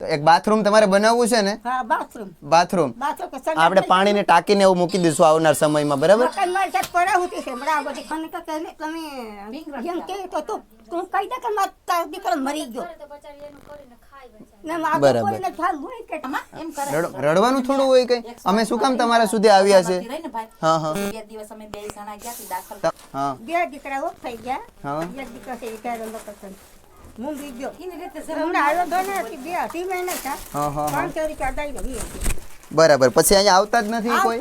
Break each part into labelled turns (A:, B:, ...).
A: તો એક બાથરૂમ તમારે બનાવવું છે ને?
B: હા બાથરૂમ
A: બાથરૂમ આપણે પાણીને ટાંકીને એવું મૂકી દઈશું આવનાર સમયમાં બરાબર?
B: મારી ગયો.
A: રડવાનું થોડું હોય કઈ? અમે શું કામ તમારા સુધી આવ્યા છે?
C: રહી ને ભાઈ.
A: હા હા.
C: બે દિવસ અમે બે જણા ગયા દાખલ.
A: હા.
B: બે દીકરા ઓફ થઈ ગયા.
A: હા.
B: એક દીકરો મૂંગી ગયો. હમણાં આવ્યો તો ને બે અઢી મહિના થયા.
A: હા હા હા.
B: પાંચસો રૂપિયા દઈ દઉં એ હતી.
A: બરાબર. પછી અહીંયા આવતા જ નથી કોઈ?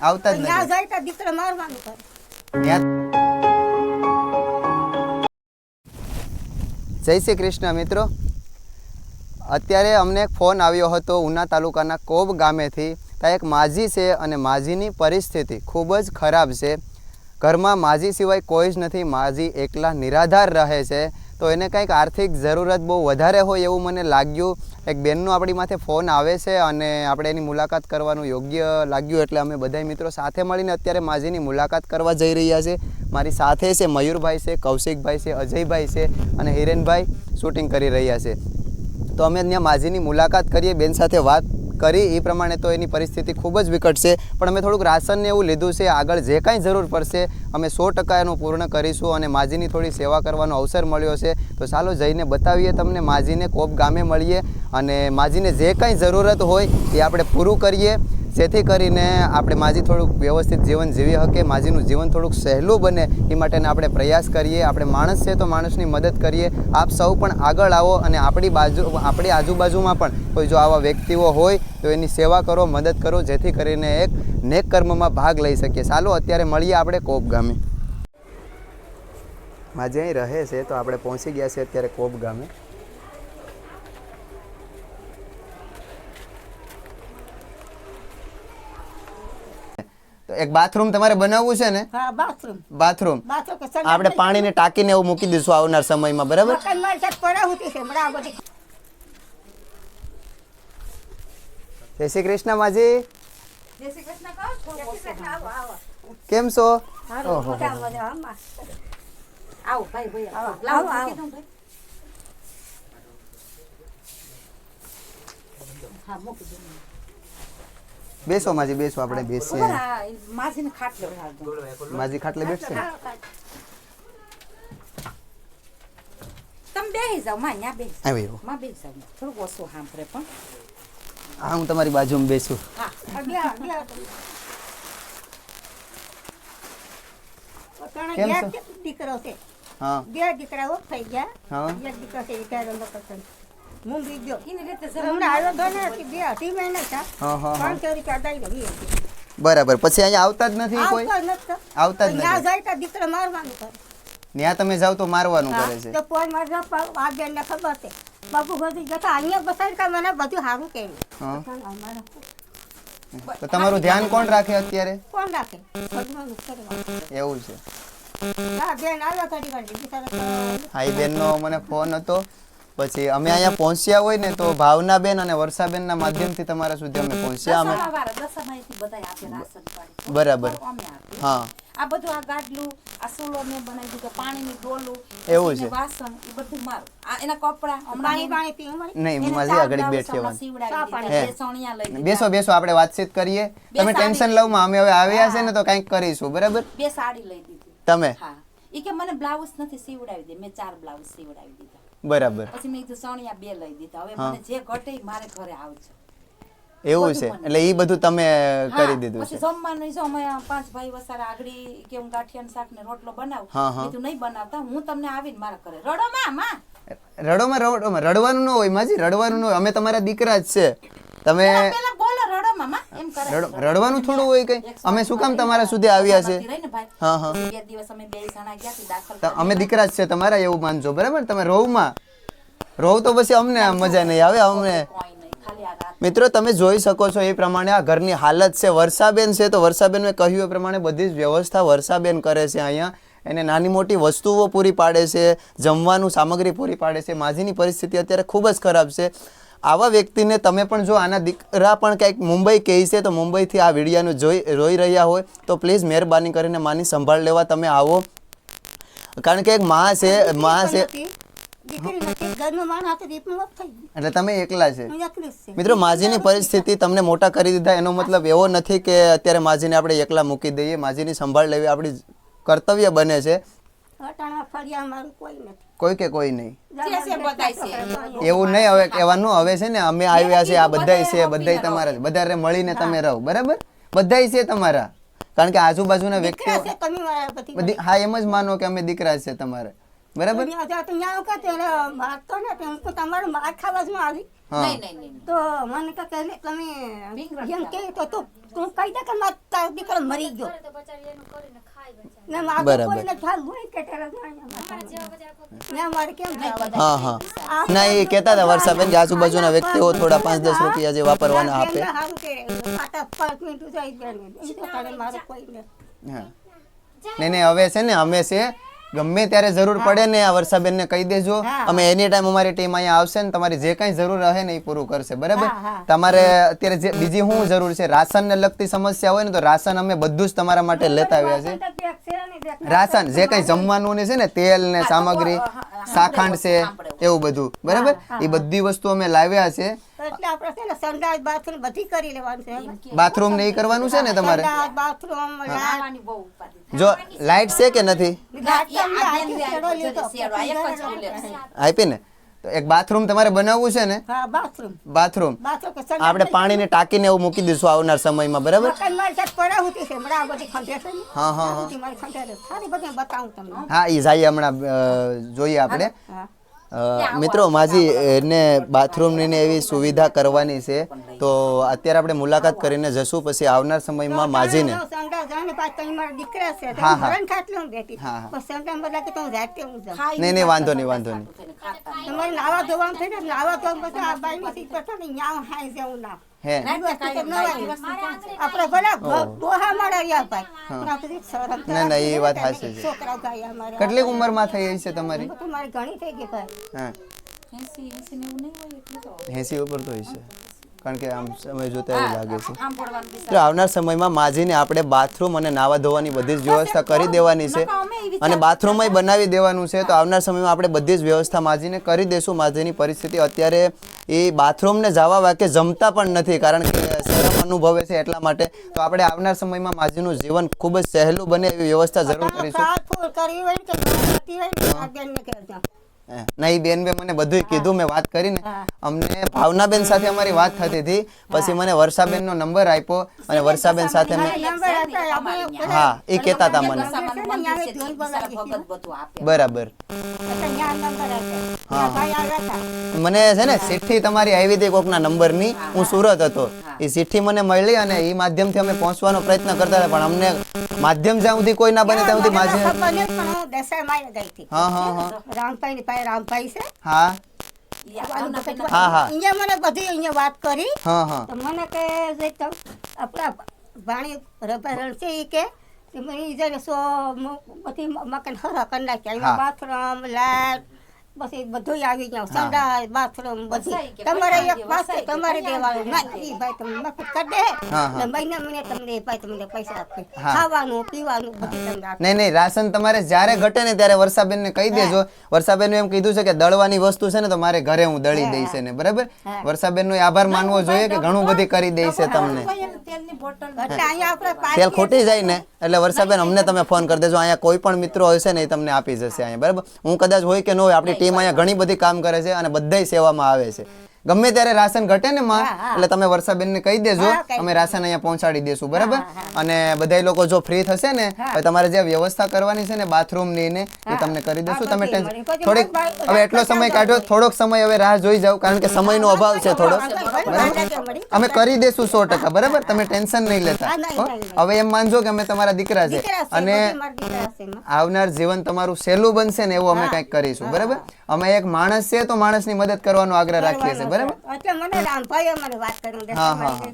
B: આવતા
A: જ
B: ત્યાં
A: નથી.
B: જાય તો દીકરો મારવાનું કરે
A: જય શ્રી કૃષ્ણ મિત્રો. અત્યારે અમને એક ફોન આવ્યો હતો ઉના તાલુકાના કોબ ગામેથી. ત્યાં એક માજી છે અને માજીની પરિસ્થિતિ ખૂબ જ ખરાબ છે. ઘરમાં માજી સિવાય કોઈ જ નથી. માજી એકલા નિરાધાર રહે છે. તો એને કંઈક આર્થિક જરૂરત બહુ વધારે હોય એવું મને લાગ્યું. એક બેનનો આપણી માથે ફોન આવે છે અને આપણે એની મુલાકાત કરવાનું યોગ્ય લાગ્યું એટલે અમે બધા મિત્રો સાથે મળીને અત્યારે માજીની મુલાકાત કરવા જઈ રહ્યા છે. મારી સાથે છે મયુરભાઈ છે, કૌશિકભાઈ છે, અજયભાઈ છે અને હિરેનભાઈ શૂટિંગ કરી રહ્યા છે. તો અમે ત્યાં માજીની મુલાકાત કરીએ, બેન સાથે વાત કરી. એ પ્રમાણે તો એની પરિસ્થિતિ ખૂબ જ વિકટ છે. પણ અમે થોડુંક રાશનને એવું લીધું છે, આગળ જે કાંઈ જરૂર પડશે અમે સો ટકા એનું પૂર્ણ કરીશું અને માજીની થોડી સેવા કરવાનો અવસર મળ્યો છે. તો ચાલો જઈને બતાવીએ તમને માજીને કોપ ગામે મળીએ અને માજીને જે કાંઈ જરૂરત હોય એ આપણે પૂરું કરીએ. જેથી કરીને આપણે માજી થોડુંક વ્યવસ્થિત જીવન જીવી શકીએ માજીનું જીવન થોડુંક સહેલું બને એ માટેને આપણે પ્રયાસ કરીએ. આપણે માણસ છે તો માણસની મદદ કરીએ. આપ સૌ પણ આગળ આવો અને આપણી બાજુ, આપણી આજુબાજુમાં પણ કોઈ જો આવા વ્યક્તિઓ હોય તો એની સેવા કરો, મદદ કરો, જેથી કરીને એક નેક કર્મમાં ભાગ લઈ શકીએ. ચાલો અત્યારે મળીએ આપણે કોપ ગામે. માં અહીં રહે છે તો આપણે પહોંચી ગયા છે અત્યારે કોપ ગામે. તો એક બાથરૂમ તમારે બનાવવું છે ને?
B: હા બાથરૂમ
A: બાથરૂમ આપણે પાણીને ટાંકીને એવું મૂકી દઈશું આવનાર સમયમાં બરાબર? જય શ્રી કૃષ્ણ માજી.
C: જય શ્રી કૃષ્ણ કહો
B: આવો આવો.
A: કેમ છો?
C: આવો ભાઈ ભાઈ લાવો હા મૂકી
A: બેસો માજી બેસો આપણે બેસીએ
C: આ માસીને ખાટલે.
A: માજી ખાટલે બેસશે ને
C: તમે બેહી જાવમાં ન્યા જાઓ.
A: આવી આવો.
C: માં બેહી જાઓ થોડું ઓછું સાંભળે પણ
A: હા હું તમારી બાજુમાં બેસું
C: હા
B: અગિયાર, અગિયાર.
A: કેમ છો?
B: દીકરો છે?
A: હા.
B: બે દીકરા ઓફ થઈ ગયા.
A: હા.
B: એક દીકરો છે ત્યારે લોકો છે. ગયો હમણાં આવ્યો તો ને હજી બે અઢી મહિના થયા.
A: હા હા હા.
B: પાંચસો રૂપિયા દઈ દઉં એ હતી.
A: બરાબર. પછી અહીંયા આવતા જ નથી કોઈ?
B: આવતા
A: જ
B: ત્યાં
A: નથી.
B: જાય તો દીકરો મારવાનું કરે.
A: ત્યાં તમે જાઓ તો મારવાનું કરે છે.
B: તો કોઈ મારજો આ બેનને ખબર છે. બાપુ બધું જતા અહીંયા બસાડી મને બધું સારું કેવું
A: હા
B: અમારે.
A: તો તમારું ધ્યાન કોણ રાખે અત્યારે?
B: કોણ રાખે.
A: એવું છે.
B: હા બેન
A: એ બેનનો મને ફોન હતો. પછી અમે અહીંયા પહોંચ્યા હોય ને તો ભાવના બેન અને વર્ષાબેનના માધ્યમથી તમારા સુધી અમે પહોંચ્યા. અમે. બરાબર. હા.
C: આ બધું આ ગાડલું આ સોલો મેં બનાવી દીધો પાણીની ડોલું
A: એવું છે.
C: વાસણ એ બધું મારું. આ એના કપડા
B: પાણી પાણી પીવું
A: નહીં
C: એને
A: આગળ બેઠી. બેસો બેસો આપણે વાતચીત કરીએ. તમે ટેન્શન લવમાં અમે હવે આવ્યા છે ને તો કંઈક કરીશું બરાબર?
C: બે સાડી લઈ દીધી.
A: તમે?
C: હા. એ કે મને બ્લાઉઝ નથી સીવડાવી દે મેં ચાર બ્લાઉઝ સીવડાવી દીધા.
A: બરાબર.
C: પછી મેં કીધું સણિયા બે લઈ દીધા. હવે મને જે ઘટે મારે ઘરે આવજો.
A: એવું છે. એટલે એ બધું તમે કરી દીધું છે.
C: જમવાનું જો અમે પાંચ ભાઈ વસારા આગળી કે હું ગાંઠિયાનું શાક ને રોટલો બનાવું કીધું નહીં બનાવતા હું તમને આવીને મારા ઘરે રડો માં. માં
A: રડો માં રડવાનું ન હોય માજી રડવાનું ન હોય. અમે તમારા દીકરા જ છે. તમે
C: પેલા બોલો રડો મામા એમ કરે.
A: રડવાનું થોડું હોય કઈ. અમે શું કામ તમારા સુધી આવ્યા છે? હા હા.
C: બે દિવસ અમે બે જણા ગયા હતી દાખલ
A: તો અમે દીકરા જ છે. તમારા એવું માનજો. બરાબર? તમે રોવમાં. રોવ તો પછી અમને મજા નહીં આવે. અમને મિત્રો, તમે જોઈ શકો છો એ પ્રમાણે આ ઘરની હાલત છે. વર્ષાબેન છે તો વર્ષાબેન મેં કહ્યું એ પ્રમાણે બધી જ વ્યવસ્થા વર્ષાબેન કરે છે અહીંયા. એને નાની મોટી વસ્તુઓ પૂરી પાડે છે, જમવાનું સામગ્રી પૂરી પાડે છે. માજીની પરિસ્થિતિ અત્યારે ખૂબ જ ખરાબ છે. આવા વ્યક્તિને તમે પણ જો આના દીકરા પણ કંઈક મુંબઈ કહે છે, તો મુંબઈથી આ વિડીયાનું જોઈ, રોઈ રહ્યા હોય, તો પ્લીઝ મહેરબાની કરીને માની સંભાળ લેવા તમે આવો. કારણ કે એક માં છે માં છે એટલે તમે એકલા છે? મિત્રો માજીની પરિસ્થિતિ તમને મોટા કરી દીધા. એનો મતલબ એવો નથી કે અત્યારે માજીને આપણે એકલા મૂકી દઈએ. માજીની સંભાળ લેવી આપણી કર્તવ્ય બને છે.
B: અટાણા ફળિયા મારું કોઈ
A: કે કોઈ નહીં. એવું નહીં હવે કહેવાનું હવે છે ને અમે આવ્યા છે આ બધાય છે બધાય તમારા બધા બધાને મળીને તમે રહો બરાબર? બધાય છે તમારા. કારણ કે આજુબાજુના
B: વ્યક્તિ
A: વ્યક્તિઓ
B: બધી
A: હા એમ જ માનો કે અમે દીકરા છે તમારે. બરાબર?
B: તમે તો વખત એને મારતો ને તો હું કહું, માર ખાવા જ આવી. તો મને કહે તમે એમ કે તો તું તું કહી દે કે મારો તારો દીકરો મરી ગયો. ને મારે કોઈને ખ્યાલ હોય કે તારા ગાંઠિયા મારે કેમ
A: હા હા. ના એ કહેતા હતા વર્ષાબેન કે આજુબાજુના વ્યક્તિઓ થોડા પાંચ દસ રૂપિયા જે વાપરવાના આપે.
B: પાંચ મિનિટ તો મારે કોઈ
A: નહીં નહીં હવે છે ને અમે છે ગમે ત્યારે જરૂર પડે ને આ વર્ષાબેનને કહી દેજો. અમે એની ટાઈમ અમારી ટીમ અહીંયા આવશે ને તમારી જે કંઈ જરૂર રહે ને એ પૂરું કરશે. બરાબર. તમારે અત્યારે જે બીજી શું જરૂર છે? રાશન ને લગતી સમસ્યા હોય ને તો રાશન અમે બધું જ તમારા માટે લેતા આવ્યા છે
B: ને,
A: રાશન જે કંઈ જમવાનું. છે ને તેલ ને સામગ્રી શાખાંડ છે એવું બધું. બરાબર? એ બધી વસ્તુ અમે લાવ્યા છે.
B: એટલે આપણે છે ને સંડાસ બાથરૂમ બધી કરી લેવાનું છે
A: બાથરૂમ ને કરવાનું છે ને તમારે?
B: સંડાસ બાથરૂમ લાઈટ.
C: બહુ ઉપાધિ
A: જો લાઈટ છે કે નથી. આપી ને? તો એક બાથરૂમ તમારે બનાવવું છે ને?
B: બાથરૂમ
A: બાથરૂમ આપણે પાણીને ટાંકીને એવું મૂકી દઈશું આવનાર સમયમાં બરાબર? હા હા હા હા. એ જાય હમણાં જોઈએ આપણે. મિત્રો માજી એને બાથરૂમની ને એવી સુવિધા કરવાની છે. તો અત્યારે આપણે મુલાકાત કરીને જશું પછી આવનાર સમયમાં માજીને. નહીં નહીં વાંધો નહીં વાંધો નહીં. હે.
B: આપણે ભલે ભાઈ. શરમ
A: ના, ના, એ વાત સાચી છે.
B: છોકરાઓ ગાય અમારે
A: કેટલી ઉંમરમાં થઈ છે તમારી?
B: તો ઘણી થઈ ગઈ ભાઈ.
A: હા.
C: એંસી એંસી ને એવું નહીં હોય એટલું તો.
A: એસી ઉપર તો હશે. કારણ કે આમ સમય જોતા એવું લાગે છે. તો આવનાર સમયમાં માજીને આપણે બાથરૂમ અને નાવા ધોવાની બધી જ વ્યવસ્થા કરી દેવાની છે અને બાથરૂમમાં બનાવી દેવાનું છે તો આવનાર સમયમાં આપણે બધી જ વ્યવસ્થા માજીને કરી દેશું. માજીની પરિસ્થિતિ અત્યારે એ બાથરૂમને જવા વાકે જમતા પણ નથી કારણ કે શરમ અનુભવે છે એટલા માટે. તો આપણે આવનાર સમયમાં માજીનું જીવન ખૂબ જ સહેલું બને એવી વ્યવસ્થા જરૂર કરીશું.
B: ને ને.
A: નહીં બેન બે મને બધું કીધું મેં વાત કરીને. અમને ભાવનાબેન સાથે અમારી વાત થતી હતી. પછી મને વર્ષાબેનનો નંબર આપ્યો અને વર્ષાબેન સાથે મેં હા એ કહેતા હતા મને.
B: ને,
A: બરાબર. મને છે ને ચિઠ્ઠી તમારી આવી હતી કોકના નંબરની. હું સુરત હતો. એ ચિઠ્ઠી મને મળી અને એ માધ્યમથી અમે પહોંચવાનો પ્રયત્ન કરતા હતા. પણ અમને માધ્યમ જ્યાં સુધી કોઈ ના બને ત્યાં સુધી
B: હું દેસાઈમાં ગઈ હતી.
A: હા હા.
B: રામભાઈની પાસે રામભાઈ છે.
A: હા.
B: અહીંયા મને બધી અહીંયા વાત કરી.
A: હા હા.
B: તો મને કે જે તો આપણા ભાણી રભારણ છે ઈ કે બધી મકાન હરા કરી નાખ્યા. બાથરૂમ લાઈટ બસ એ બધું આવી ગયું. સંડાસ બાથરૂમ બધી. તમારે એક પાસે તમારે દેવાનું. ના ઈ ભાઈ તમને મફત કરી દે.
A: હા, હા.
B: ને મહિને મહિને તમને ભાઈ તમને પૈસા આપે. ખાવાનું પીવાનું બધું તમને આપે.
A: નહીં નહીં રાશન તમારે જ્યારે ઘટે ને ત્યારે વર્ષાબેનને કહી દેજો. વર્ષાબેન એમ કીધું છે કે દળવાની વસ્તુ છે ને તો મારે ઘરે હું દળી દઈશ ને બરાબર. વર્ષાબેનનો આભાર માનવો જોઈએ કે ઘણું બધી કરી દઈશ તમને. તેલ ખોટી જાય ને એટલે વર્ષાબેન અમને તમે ફોન કરી દેજો. અહીંયા કોઈ પણ મિત્રો હશે ને એ તમને આપી જશે અહીંયા. બરાબર? હું કદાચ હોય કે ન હોય આપણી ટીમ અહીંયા ઘણી બધી કામ કરે છે અને બધાય સેવામાં આવે છે. ગમે ત્યારે રાશન ઘટે ને માં. એટલે તમે વર્ષાબેનને કહી દેજો અમે રાશન અહીંયા પહોંચાડી દેશું બરાબર? અને બધાય લોકો જો ફ્રી થશે ને તમારે જે વ્યવસ્થા કરવાની છે ને બાથરૂમની ને એ તમને કરી દેશું. તમે ટેન્શન થોડીક હવે એટલો સમય કાઢો થોડોક સમય હવે રાહ જોઈ જાવ કારણ કે સમયનો અભાવ છે થોડો અમે કરી દેશું સો ટકા બરાબર? તમે ટેન્શન નહીં લેતા. હવે એમ માનજો કે અમે તમારા દીકરા છે. અને
B: બધી.
A: આવનાર જીવન તમારું સહેલું બનશે ને એવું અમે કંઈક કરીશું બરાબર? અમે એક માણસ છે તો માણસની મદદ કરવાનો આગ્રહ રાખીએ છીએ બરાબર?
B: એટલે મને રામભાઈએ મને વાત કરી દે
A: હા, હા, હા.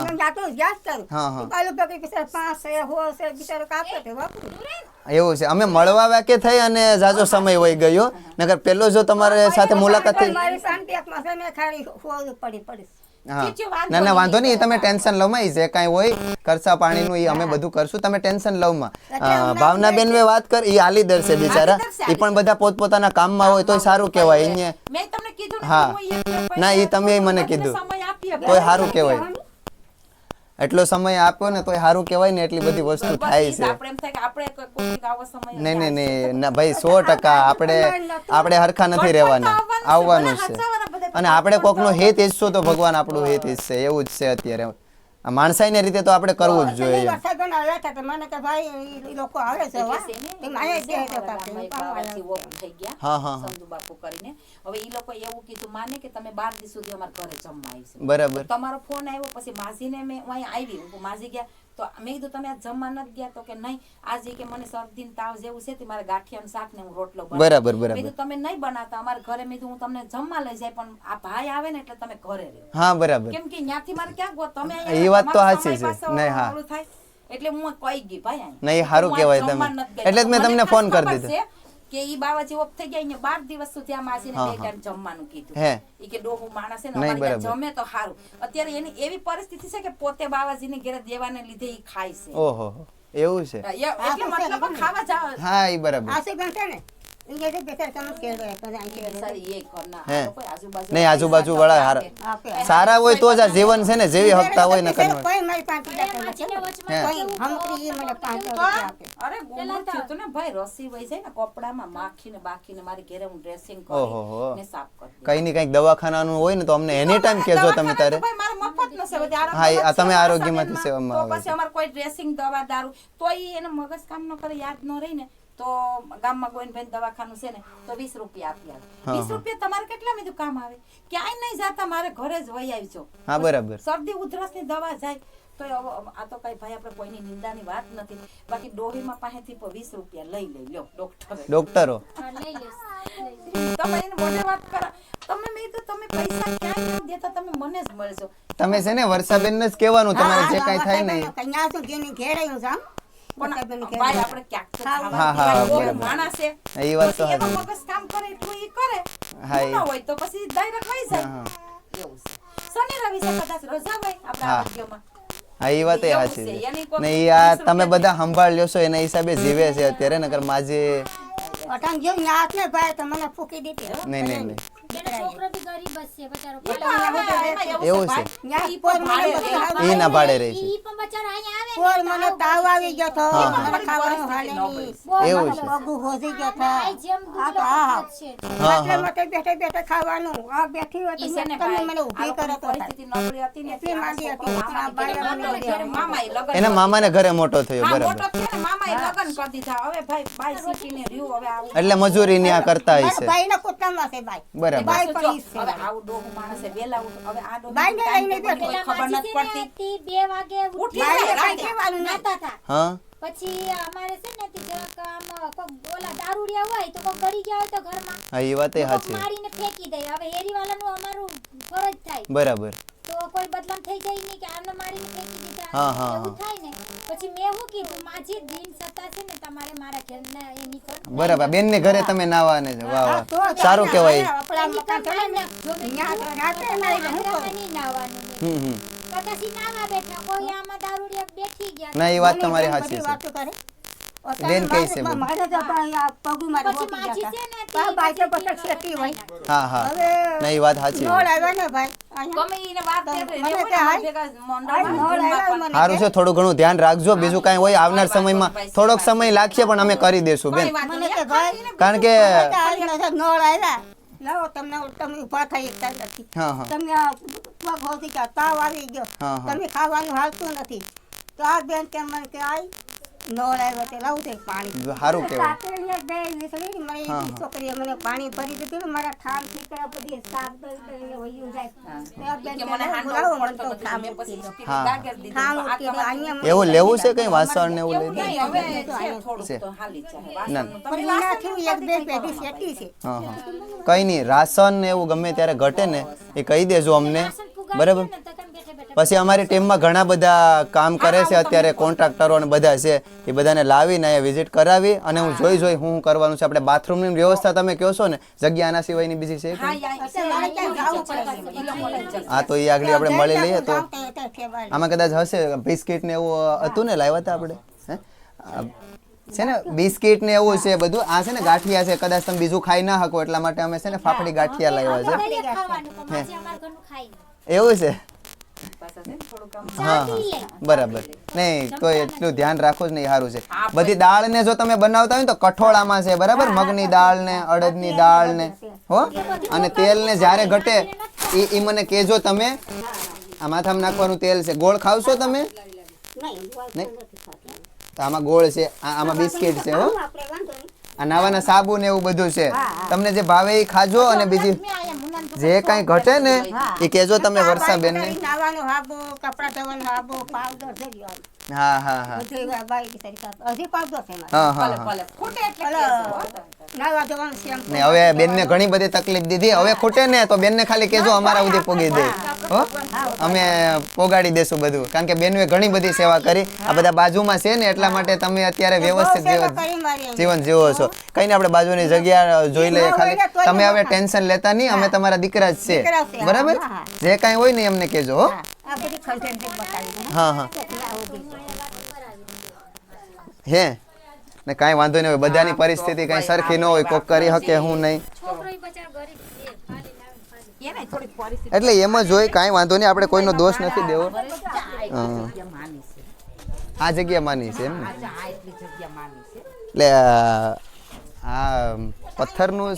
B: મેં જાતો યાદ કરું.
A: હા, હા.
B: બાલુ પકડી બિચારા પાંચ છે હો છે બિચારો કાપે તે
A: એવું છે. અમે મળવા વાકે થઈ અને જાજો સમય વહી ગયો. નકર પેલો જો તમારે સાથે મુલાકાત થઈ
B: મારી શાંતિ આંખમાં છે ને હોવું પડી પડી.
A: હા. ના ના વાંધો નહીં તમે ટેન્શન લવમાં માં જે કાંઈ હોય ખર્ચા પાણીનું એ અમે બધું કરશું તમે ટેન્શન લવમાં. ભાવનાબેન મેં વાત કર એ આલી દરશે બિચારા. એ પણ બધા પોતપોતાના કામમાં હોય તોય સારું કહેવાય એને
C: મેં
A: હા. ના,
C: એ
A: તમે મને કીધું. તોય સારું કહેવાય. એટલો સમય આપ્યો ને તોય સારું કહેવાય ને એટલી બધી વસ્તુ થાય છે. નહીં નહીં નહીં ભાઈ સો ટકા આપણે આપણે હરખા નથી રહેવાના.
C: આવવાનું છે,
A: અને આપણે કોકનો હિત ઈચ્છશું તો ભગવાન આપણું હિત ઈચ્છશે એવું જ છે અત્યારે. આ માણસાઈની રીતે તો આપણે કરવું જ જોઈએ.
B: આવ્યા હતા તો મને કે ભાઈ એ લોકો આવે છે વા
C: કે છે ને,
B: તે મારે જ જાય તો
C: અમારા
B: કાપી.
C: ગામમાં એક થઈ ગયા
A: હા, હા, હા.
C: સંધુ બાપુ કરીને હવે એ લોકો એવું કીધું માને કે તમે 12 દિવસ સુધી અમાર ઘરે જમવા આવશે
A: બરાબર
C: તમારો ફોન આવ્યો પછી માસીને મેં અહીં આવી હું માસી ગયા તો મેં કીધું તમે આ જમવા નથી ગયા તો કે નહીં આજે કે મને શરદી ને તાવ જેવું છે તે મારે ગાંઠિયાનું શાક ને હું રોટલો બનાવું.
A: બરાબર, બરાબર.
C: કીધું તમે નહીં બનાવતા અમારા ઘરે મેં હું તમને જમવા લઈ જાય પણ આ ભાઈ આવે ને એટલે તમે ઘરે રહો
A: હા બરાબર
C: કેમ કે ત્યાંથી મારે ક્યાં ગો તમે
A: એ વાત તો સાચી છે. નહીં, હા.
C: થાય. એટલે હું કહી ગઈ ભાઈ
A: નહીં, સારું કહેવાય તમે. એટલે જ મેં તમને ફોન કરી દીધો.
C: કે ઈ બાવાજી ઓફ થઈ ગયા ને બાર દિવસ સુધી આ માસીને બે ટાઈમ જમવાનું કીધું.
A: હે.
C: ઈ કે ડોહું માણસ છે ને અમારી. જમે તો સારું અત્યારે એની એવી પરિસ્થિતિ છે કે પોતે બાવાજીને ઘરે દેવાને લીધે ઈ ખાય છે.
A: ઓહો એવું છે.
C: એટલે મતલબ ખાવા જાવ.
A: હા ઈ બરાબર.
B: આસી પણ છે ને
A: નહીં, આજુબાજુ વાળા હારા. સારા હોય તો જ આ જીવન છે ને જેવી હકતા હોય ને
B: બેચારો મારી
C: અરે થયું ને ભાઈ રસી વહી જાય ને કપડામાં માખીને ઘેરે હું ડ્રેસિંગ કરી ને સાફ કરી.
A: કઈ ની કંઈક દવાખાનાનું હોય ને તો અમને એની ટાઈમ કહેજો તમે તારે. હા, તમે
C: આરોગ્યમાં
A: આરોગ્યમાંથી
C: સેવામાં.
A: સેવામાં
C: પછી અમારે કોઈ ડ્રેસિંગ દવા દારૂ તો એને મગજ કામ ન કરે યાદ ન રહી ને તો ગામમાં ગોવિંદભાઈ દવાખાનું છે ને તો વીસ રૂપિયા આપી આવે વીસ રૂપિયા તમારે કેટલા મીધું કામ આવે ક્યાંય નહીં જાતા મારે ઘરે જ વહી આવજો
A: હા, બરાબર.
C: શરદી ઉધરસની દવા જાય તો આ તો કઈ ભાઈ આપણે કોઈની નિંદાની વાત નથી બાકી ડોહીમાં પાસેથી વીસ રૂપિયા લઈ લઈ લ્યો ડોક્ટર
A: ડોક્ટરો
C: તમે એને મોઢે વાત કરો તમે મેં તો તમે પૈસા ક્યાંય નથી દેતા તમે મને જ મળશો
A: તમે છે ને વર્ષાબેન જ કહેવાનું તમારે જે કાંઈ થાય ને
B: ને કન્યા છું જેની જાઉં
C: પણ ભાઈ આપણે ક્યાંક
B: હા,
A: હા,
C: પીવા
A: બરાબર.
C: એવો માણસ છે.
A: એ વાત તો
C: એનો મગજ કામ કરે એટલું ઈ કરે.
A: એ.
C: ના હોય તો પછી ડાયરેક્ટ વહી જાય. એવું શનિ રવિ છે કદાચ રજા હોય આપણા આરોગ્યમાં.
A: હા એ વાત એ સાચી
C: છે.
A: છે.
C: એની કોઈ
A: ને આ તમે બધા સંભાળ લ્યો છો એના હિસાબે જીવે છે અત્યારે નકર માજે
B: અટાણ જેવું નાચ ને ભાઈ તો મને ફૂકી દીધી
A: નહીં નહીં નહીં.
C: એવું છે.
A: એ ના ભાડે રહી છે.
D: ઈ પણ બચારો અહીંયા આવે
B: પોર
D: ને
B: મને તાવ આવી ગયો તો. મને ખાવાનું હાલે
A: એવું છે.
B: પગું હોજી ગયો તો. હા હા
D: જ છે.
A: હા
B: એટલે
A: હા
B: બેઠે બેઠે ખાવાનું. આ બેઠી હોય તો
C: ઈ છે ને
B: તમે મને ઊભી કરો તો થાય.
C: પરિસ્થિતિ નબળી હતી ને
B: એટલી માંદી હતી.
C: મામાને ઘરે
B: અમને
C: મામાએ લગ્ન
A: એના મામાને ઘરે મોટો થયો બરાબર.
C: મોટો થયો ને મામાએ લગ્ન કરી દીધા. હવે ભાઈ ભાઈ શીખીને રહ્યું હવે આવું.
A: એટલે મજૂરી ન્યા કરતા
B: મારા
A: હશે બરાબર
B: ભાઈ
C: પાછું
D: અમારે છે ને ઓલા દારૂડિયા હોય તો કોક ગળી ગયા હોય તો ઘરમાં
A: હા એ વાત સાચી
D: મારીને ફેંકી દે હવે હેરીવાલાનું અમારું ફરજ થાય
A: બરાબર
D: તો કોઈ બદલામ થઈ જાય નહીં કે આમને મારીને ફેંકી દીધા
A: હા, હા,
D: એવું થાય ને પછી મેં શું કીધું? માજી દિન સત્તા છે ને તમારે મારા ઘરના એની પર
A: બરાબર બેન ને ઘરે તમે નાવાને છે. વાહ વાહ. સારું
B: અહીંયા
A: કહેવાય
B: આપણા મકાન
D: પર
B: ને,
D: કીધું,
B: રાતે
D: તમારે
B: હું
D: નાહવાનું
A: હમ હમ.
D: પછી નાવા બેઠા કોઈ આમાં દારૂડિયા બેઠી ગયા.
A: ના એ વાત તમારી સાચી છે.
B: વાતો કરે.
A: બેન કહે છે
B: મારે- તો આ મારે
D: પછી માજી છે ને
B: તો પછી
D: તે
B: હોય.
A: હા હા.
B: હવે
A: ના વાત સાચી
B: નોળ આવ્યા ને ભાઈ.
C: ગમે ઈને વાત કરે,
B: મને કે
C: હાય.
A: સારું છે થોડું ઘણું ધ્યાન રાખજો બીજું કાંઈ હોય આવનાર સમયમાં થોડોક સમય લાગશે પણ અમે કરી દેશું બેન.
C: નહીં.
A: કારણ કે
B: નોળ આવ્યા. લાવો તમને તમે ઊભા થઈ એકતા નથી.
A: હા હા.
B: તમે આ પગ હોતી તાવ આવી ગયો. તમે ખાવાનું હાલતું નથી. તો આ બેન કેમ મને કે આઈ નળ આવ્યો તે લાવું તે પાણી.
A: સારું કહેવાય.
B: રાતે બે નીકળી મને એક છોકરીએ મને પાણી ભરી દીધું ને મારા ઠામ ઠીકરા બધી સાફ કરી કરીને વહ્યું જાય. તો આ બેન
C: કે
B: કે
C: મને હાંડો
B: બોલાવો મને
C: પડતો
B: તો
C: નથી.
B: ઠામ
C: મેં પછી
B: ઉઠી
C: સ્ટીલ
A: હા.
C: ગાગર દીધું.
B: ઠામ
C: તો આ
B: ઉઠી
C: તમારે
B: અહીંયા મને
A: એવું લેવું છે કઈ વાસણ ને એવું લઈ
C: હવે.
B: તો
C: હાલી જાય.
B: એક બે પેઢી છે.
A: હા હા. કઈ નહીં રાશન ને એવું ગમે ત્યારે ઘટે ને એ કહી દેજો અમને. બરાબર? પછી અમારી ટીમમાં ઘણા બધા કામ કરે છે. અત્યારે કોન્ટ્રાક્ટરો અને બધા છે એ બધાને લાવીને અહીંયા વિઝિટ કરાવી અને હું જોઈ જોઈ હું શું કરવાનું છે. આપણે બાથરૂમની વ્યવસ્થા તમે કહો છો ને જગ્યા આના સિવાયની બીજી છે
C: હા
A: તો એ આગળ આપણે મળી લઈએ તો. આમાં કદાચ હશે. બિસ્કિટ ને એવું હતું ને લાવ્યા હતા આપણે? હે? છે ને બિસ્કિટ ને એવું છે બધું. આ છે ને ગાંઠિયા છે. કદાચ તમે બીજું ખાઈ ના શકો એટલા માટે અમે છે ને ફાફડી ગાંઠિયા લાવ્યા છે. એવું છે? હા બરાબર. નહીં તો એટલું ધ્યાન રાખો જ નહીં સારું છે. બધી દાળ ને જો તમે બનાવતા હોય ને તો કઠોળામાં છે બરાબર? મગની દાળ ને અડદની દાળ ને હો અને તેલ ને જ્યારે ઘટે એ મને કહેજો તમે. આ માથામાં નાખવાનું તેલ છે. ગોળ ખાવશો તમે?
B: નહીં, તો
A: આમાં ગોળ છે આમાં બિસ્કિટ છે હો આ નાવાના સાબુ ને એવું બધું છે. તમને જે ભાવે એ ખાજો અને બીજી જે કાંઈ ઘટે ને એ કેજો તમે વર્ષાબેન ને
B: બાઈ નાવાનો હાબો કપડાં ધોવાનો હાબો પાવડર ધરી.
A: હા હા હા.
B: હજી પાવડર છે.
A: હા હા
C: ખૂટે એટલે
A: ને હવે બેનને ઘણી બધી તકલીફ દીધી. હવે ખૂટે ને તો બેનને ખાલી કહેજો અમારા સુધી પોગી દે. હો? અમે પોગાડી દેશું બધું. કારણ કે બેનએ ઘણી બધી સેવા કરી. આ બધા બાજુમાં છે ને એટલા માટે તમે અત્યારે વ્યવસ્થિત જીવન જીવો છો. કઈ ને આપણે બાજુની જગ્યા જોઈ લઈએ ખાલી. તમે હવે ટેન્શન લેતા નહીં. અમે તમારા દીકરા જ છે. બરાબર. જે કાંઈ હોય ને એમને કહેજો હો.
B: હા.
A: હા. હે? ને કાંઈ વાંધો નહીં હોય બધાની પરિસ્થિતિ કાંઈ સરખી ન હોય કોક કરી શકે હું નહીં. એટલે એમાં જોઈ હોય કાંઈ વાંધો નહીં આપણે કોઈનો દોષ નથી દેવો.
C: આ જગ્યા માની છે.
A: આ જગ્યા માની છે એમ ને.
C: એટલી
A: આ પથ્થરનું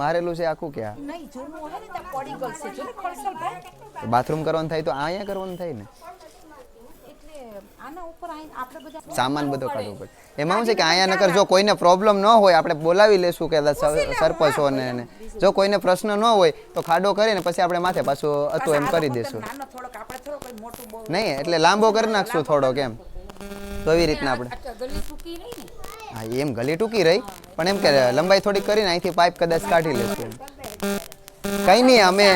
A: મારેલું છે આખું કે આ
C: નહીં જૂનું હોય ને ત્યાં પડી ગયું છે. જો ને ખડસલભાઈ
A: બાથરૂમ કરવાનું થાય તો અહીંયા કરવાનું થાય ને
C: એટલે આના ઉપર આઈને આપણે બધા
A: સામાન બધો કાઢવો પડે. એમાં શું છે કે અહીંયા નકર જો કોઈને પ્રોબ્લેમ ન હોય આપણે બોલાવી લેશું કે સરપંચો સરપંચોને એને. જો કોઈને પ્રશ્ન ન હોય તો ખાડો કરીને પછી આપણે માથે પાછું હતું એમ કરી
C: થોડો બહુ
A: નહીં એટલે લાંબો કરી નાખશું થોડોક એમ. તો એવી રીતના આપણે. હા એમ ગલી ટૂંકી રહી પણ એમ કે લંબાઈ થોડી કરીને અહીંથી પાઇપ કદાચ કાઢી લેશું કઈ નહીં અમે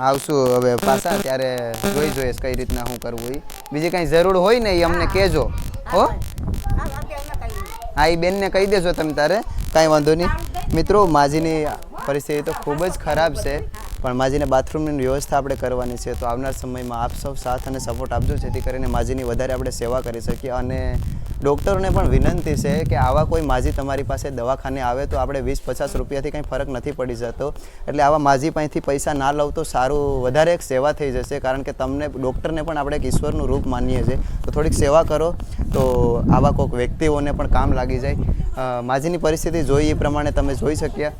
A: આવશું હવે પાછા ત્યારે જોઈ જોઈશ કઈ રીતના શું કરવું એ બીજી કાંઈ જરૂર હોય ને એ અમને કહેજો હો
B: હા.
A: એ બેનને કહી દેજો તમે તારે કાંઈ વાંધો નહીં. મિત્રો માજીની પરિસ્થિતિ તો ખૂબ જ ખરાબ છે. પણ માજીને બાથરૂમની વ્યવસ્થા આપણે કરવાની છે, તો આવનાર સમયમાં આપ સૌ સાથ અને સપોર્ટ આપજો, જેથી કરીને માજીની વધારે આપણે સેવા કરી શકીએ. અને ડૉક્ટરોને પણ વિનંતી છે કે આવા કોઈ માજી તમારી પાસે દવાખાને આવે તો આપણે વીસ પચાસ રૂપિયાથી કંઈ ફરક નથી પડી જતો. એટલે આવા માજી પાસેથી પૈસા ના લઉં તો સારું, વધારે એક સેવા થઈ જશે, કારણ કે તમને, ડૉક્ટરને પણ આપણે એક ઈશ્વરનું રૂપ માનીએ છીએ. તો થોડીક સેવા કરો, તો આવા કોઈક વ્યક્તિઓને પણ કામ લાગી જાય. માજીની પરિસ્થિતિ જોઈ એ પ્રમાણે તમે જોઈ શક્યા.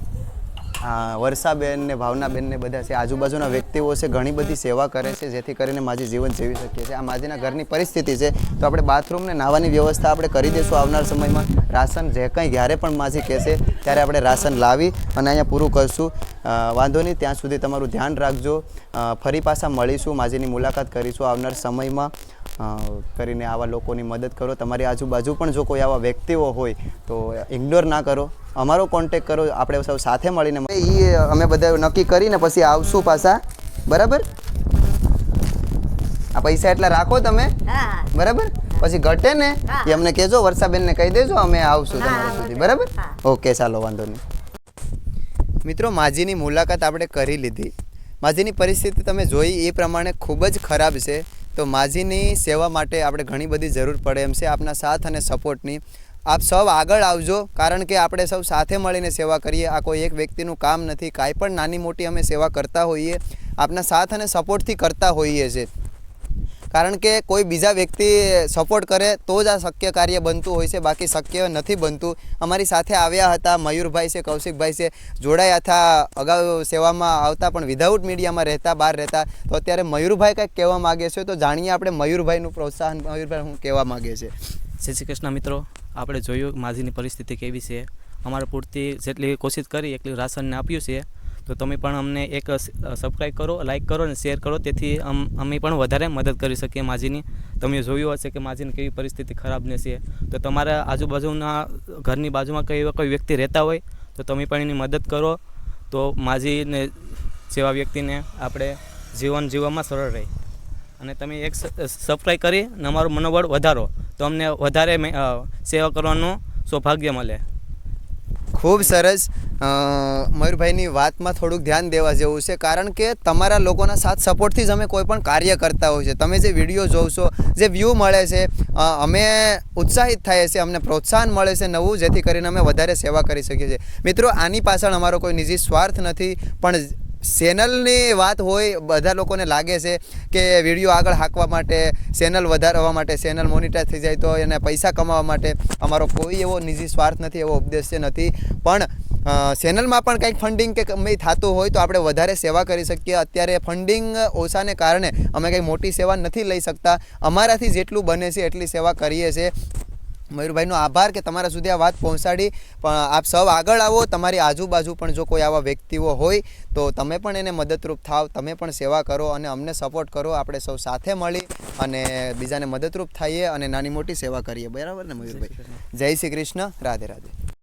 A: વર્ષાબેન ને ભાવનાબેન ને બધા છે, આજુબાજુના વ્યક્તિઓ છે, ઘણી બધી સેવા કરે છે, જેથી કરીને માજી જીવન જીવી શકીએ છીએ. આ માજીના ઘરની પરિસ્થિતિ છે, તો આપણે બાથરૂમ ને નાવાની વ્યવસ્થા આપણે કરી દઈશું આવનાર સમયમાં. રાશન જે કંઈ જ્યારે પણ માજી કહેશે, ત્યારે આપણે રાશન લાવી અને અહીંયા પૂરું કરશું. વાંધો નહીં, ત્યાં સુધી તમારું ધ્યાન રાખજો. ફરી પાછા મળીશું, માજીની મુલાકાત કરીશું આવનાર સમયમાં. કરીને આવા લોકોની મદદ કરો. તમારી આજુબાજુ પણ જો કોઈ આવા વ્યક્તિઓ હોય તો ઇગ્નોર ના કરો. અમારો કોન્ટેક કરો આપણે સૌ સાથે મળીને એ અમે બધા નક્કી કરીને પછી આવશું પાછા. બરાબર? આ પૈસા એટલા રાખો તમે. બરાબર? પછી ઘટે ને એ અમને કહેજો વર્ષાબેનને કહી દેજો અમે આવશું તમારા સુધી. બરાબર? ઓકે ચાલો વાંધો નહીં. મિત્રો માજીની મુલાકાત આપણે કરી લીધી. માજીની પરિસ્થિતિ તમે જોઈ એ પ્રમાણે ખૂબ જ ખરાબ છે. તો માજીની સેવા માટે આપણે ઘણી બધી જરૂર પડે એમ છે. આપના સાથ અને સપોર્ટની. આપ સૌ આગળ આવજો, કારણ કે આપણે સૌ સાથે મળીને સેવા કરીએ. આ કોઈ એક વ્યક્તિનું કામ નથી. કાંઈ પણ નાની મોટી અમે સેવા કરતા હોઈએ. આપના સાથ અને સપોર્ટથી કરતા હોઈએ છીએ કારણ કે કોઈ બીજા વ્યક્તિ સપોર્ટ કરે તો જ આ શક્ય કાર્ય બનતું હોય છે, બાકી શક્ય નથી બનતું. અમારી સાથે આવ્યા હતા મયુરભાઈ છે, કૌશિકભાઈ છે, જોડાયા હતા, અગાઉ સેવામાં આવતા પણ વિધાઉટ મીડિયામાં રહેતા, બહાર રહેતા. તો અત્યારે મયુરભાઈ કંઈક કહેવા માગે છે તો જાણીએ આપણે મયુરભાઈનું પ્રોત્સાહન. મયુરભાઈ, હું કહેવા માગે છે?
E: શ્રી કૃષ્ણ મિત્રો, આપણે જોયું માજીની પરિસ્થિતિ કેવી છે. અમારે પૂરતી જેટલી કોશિશ કરી, એટલી રાશનને આપ્યું છે. તો તમે પણ અમને એક સબસ્ક્રાઈબ કરો લાઈક કરો અને શેર કરો. તેથી અમ પણ વધારે મદદ કરી શકીએ માજીની. તમે જોયું હશે કે માજીની કેવી પરિસ્થિતિ ખરાબને છે તો તમારા આજુબાજુના ઘરની બાજુમાં કઈ એવા કોઈ વ્યક્તિ રહેતા હોય, તો તમે પણ એની મદદ કરો. તો માજીને જેવા વ્યક્તિને આપણે જીવન જીવવામાં સરળ રહે. અને તમે એક સબસ્ક્રાઈબ કરી અને અમારું મનોબળ વધારો. તો અમને વધારે સેવા કરવાનું સૌભાગ્ય મળે.
A: ખૂબ સરસ. મયુરભાઈની વાતમાં થોડુંક ધ્યાન દેવા જેવું છે. કારણ કે તમારા લોકોના સાથ સપોર્ટથી જ અમે કોઈ પણ કાર્ય કરતા હોય છે તમે જે વીડિયો જોશો જે વ્યૂ મળે છે અમે ઉત્સાહિત થાય છે અમને પ્રોત્સાહન મળે છે નવું, જેથી કરીને અમે વધારે સેવા કરી શકીએ છીએ. મિત્રો, આની પાછળ અમારો કોઈ નિજી સ્વાર્થ નથી, પણ ચેનલની વાત હોય, બધા લોકોને લાગે છે કે વીડિયો આગળ હાંકવા માટે, ચેનલ વધારવા માટે, ચેનલ મોનિટાઈઝ થઈ જાય તો એને પૈસા કમાવા માટે અમારો કોઈ એવો નિજી સ્વાર્થ નથી, એવો ઉદ્દેશ્ય નથી. પણ ચેનલમાં પણ કંઈક ફંડિંગ કે કંઈ થતું હોય તો આપણે વધારે સેવા કરી શકીએ. અત્યારે ફંડિંગ ઓછાને કારણે અમે કંઈ મોટી સેવા નથી લઈ શકતા. અમારાથી જેટલું બને છે એટલી સેવા કરીએ છીએ. મયુરભાઈનો આભાર કે તમારા સુધી આ વાત પહોંચાડી. પણ આપ સૌ આગળ આવો. તમારી આજુબાજુ પણ જો કોઈ આવા વ્યક્તિઓ હોય તો તમે પણ એને મદદરૂપ થાવ તમે પણ સેવા કરો અને અમને સપોર્ટ કરો. આપણે સૌ સાથે મળી અને બીજાને મદદરૂપ થઈએ અને નાની મોટી સેવા કરીએ. બરાબર ને મયુરભાઈ? જય શ્રી કૃષ્ણ. રાધે રાધે.